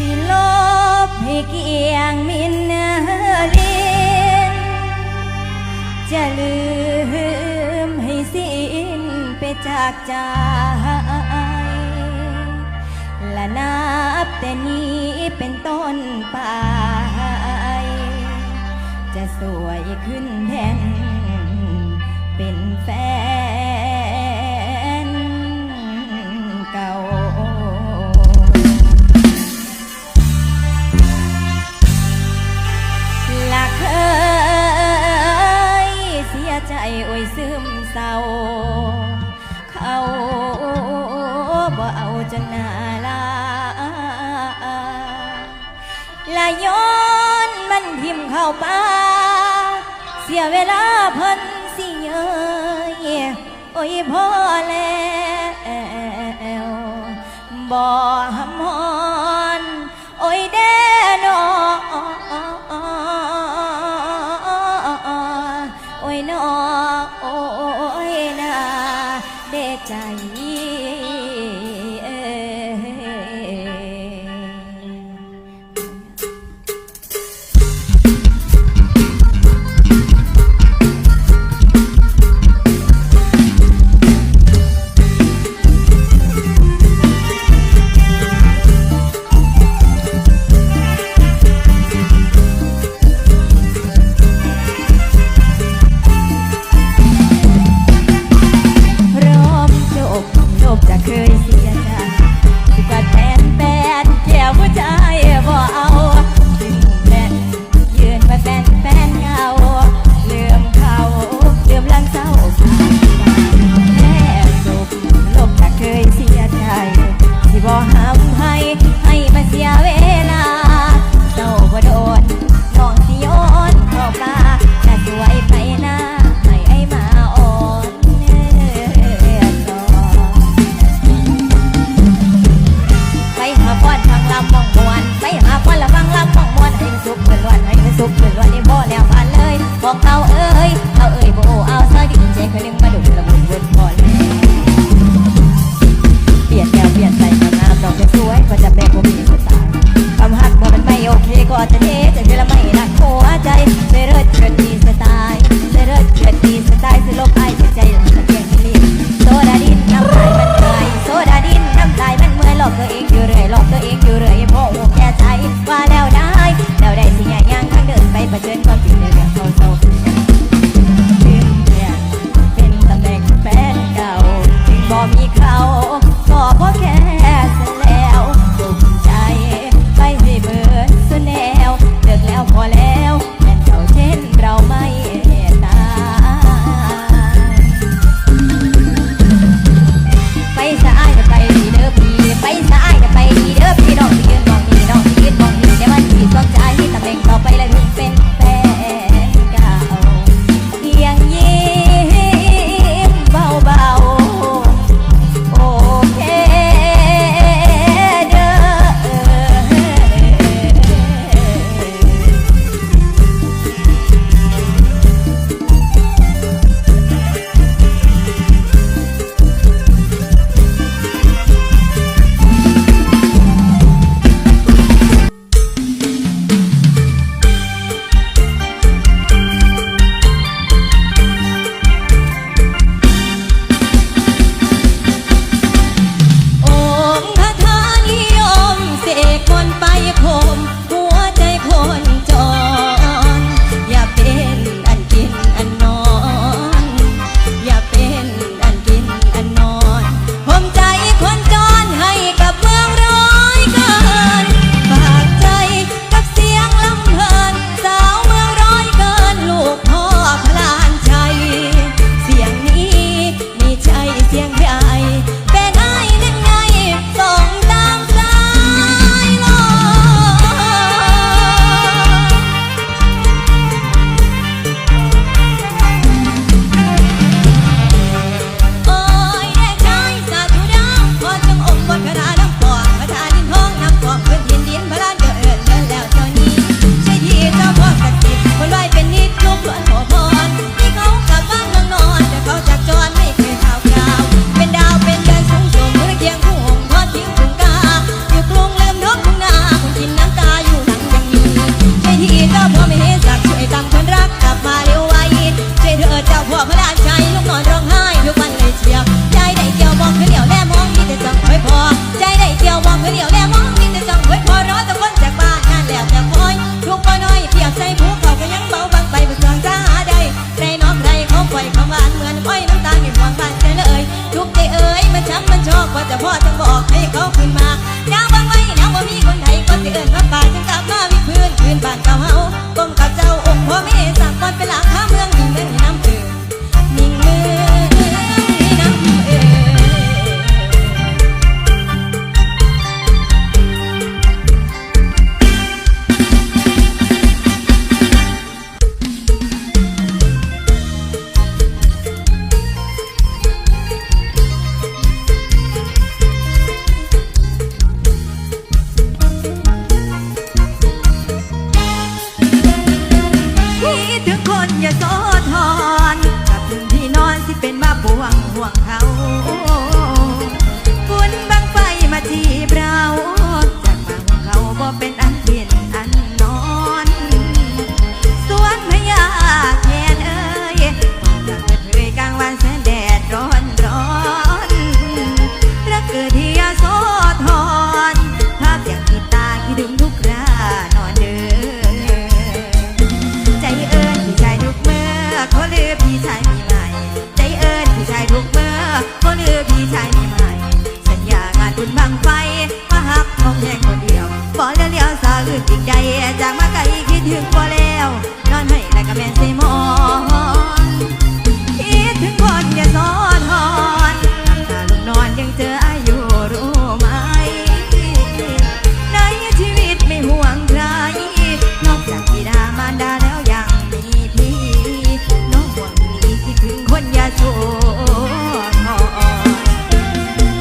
สิลบให้เกียงมินเลีนจะลืมให้สิ้นไปจากใจและนับแต่นี้เป็นต้นไป จะสวยขึ้นแทนเป็นแฟน บ่เอาจนหน้าลาลาย้อนมันทิมเข้าป่าเสียเวลาเพิ่นสิเยยโอ้ยพ่อแล้วบ่หำ Gracie. โชคกว่าจะพ่อจะบอกให้เขาขึ้นมาย่างบางไว้แน้ำบ่มีคนไทยก็เตือนว่าป่าจังกลับมาวิพื้นคืนบ้านเก่า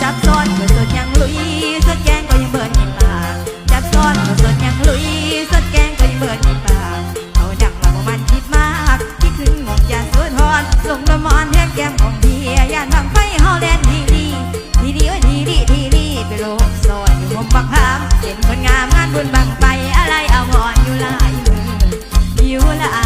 จับซ้อนก็สดยังลุยสดแกงก็ยังเบิดในปาจับซ้อนก็สดยังลุยสดแกงก็ยังเบิดในปาเอาดักหลังมันคิดมากคิดถึงหมองยาสวนทอนลงละมอนแทบแกมของเดียยานบางไฟฮอลแลนด์ดีดีดีดีดีดีไปลงซอนมุมปักหามเห็นคนงามงานบุญบังไปอะไรเอาหอนอยู่ลายมืออยู่ละอ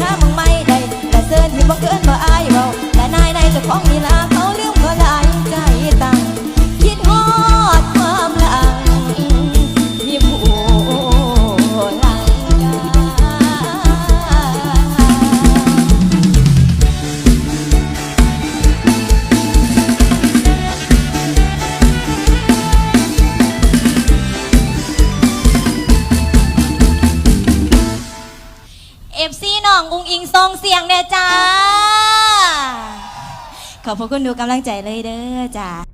หามึงไม่ได้แต่เสื้อที่บ่เกินมาอายเราแต่นายในจะของมีละ จ้า ขอบพระคุณดูกำลังใจเลยเด้อจ้า